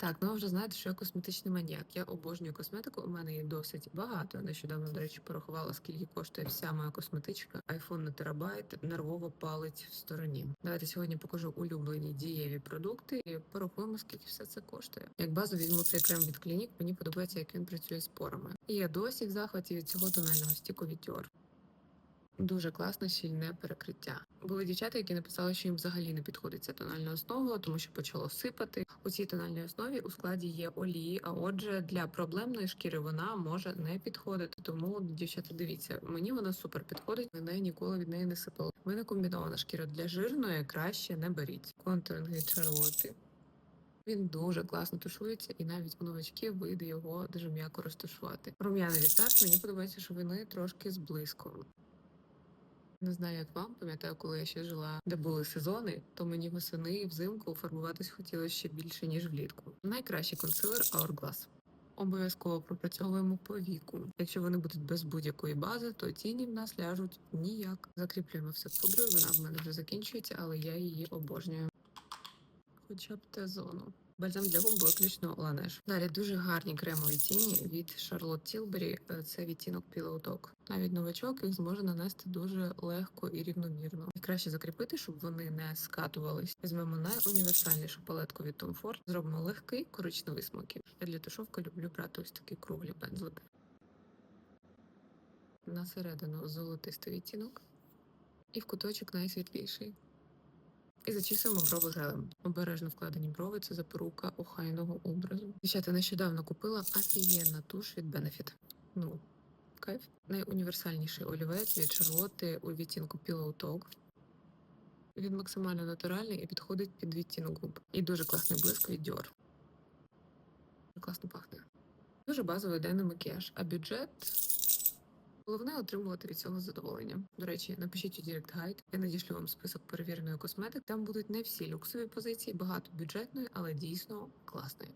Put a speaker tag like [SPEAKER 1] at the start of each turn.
[SPEAKER 1] Так, ну ви вже знаєте, що я косметичний маніяк. Я обожнюю косметику. У мене її досить багато. Нещодавно, до речі, порахувала, скільки коштує вся моя косметичка. Айфон на терабайт нервово палить в стороні. Давайте сьогодні покажу улюблені дієві продукти і порахуємо, скільки все це коштує. Як базу візьму цей крем від клінік, мені подобається, як він працює з порами. І я досі в захваті від цього тонального стіку від Dior. Дуже класне щільне перекриття. Були дівчата, які написали, що їм взагалі не підходить ця тональна основа, тому що почало сипати. У цій тональній основі у складі є олії. А отже, для проблемної шкіри вона може не підходити. Тому дівчата, дивіться, мені вона супер підходить. Мене ніколи від неї не сипало. У мене комбінована шкіра для жирної краще не беріть. Контуринг від Він дуже класно тушується, і навіть у новачків вийде його дуже м'яко розташувати. Рум'яний відтак мені подобається, що вони трошки з. Не знаю, як вам пам'ятаю, коли я ще жила, де були сезони, то мені восени і взимку фарбуватись хотілося ще більше ніж влітку. Найкращий консилер Hourglass. Обов'язково пропрацьовуємо по віку. Якщо вони будуть без будь-якої бази, то тіні в нас ляжуть ніяк. Закріплюємо все пудрою. Вона в мене вже закінчується, але я її обожнюю. Хоча б Т-зону. Бальзам для губ виключно Ланеш. Далі дуже гарні кремові тіні від Charlotte Tilbury. Е, Це відтінок Talk. Навіть новачок їх зможе нанести дуже легко і рівномірно. І краще закріпити, щоб вони не скатувались. Візьмемо найуніверсальнішу палетку від Tom Ford. Зробимо легкий коричневий смокі. Я для тушовки люблю брати ось такі круглі пензлики. На середину золотистий відтінок. І в куточок найсвітліший. І зачісуємо брови гелем. Обережно вкладені брови це запорука охайного образу. Дівчата нещодавно купила офігенна туш від Benefit. Ну, кайф. Найуніверсальніший олівець від Charlotte у відтінку Pillow Talk. Він максимально натуральний і підходить під відтінок губ. І дуже класний блиск від Dior. Дуже класно пахне. Дуже базовий денний макіяж, а бюджет. Головне отримувати від цього задоволення. До речі, напишіть у Direct Guide, я надішлю вам список перевіреної косметики. Там будуть не всі люксові позиції, багато бюджетної, але дійсно класної.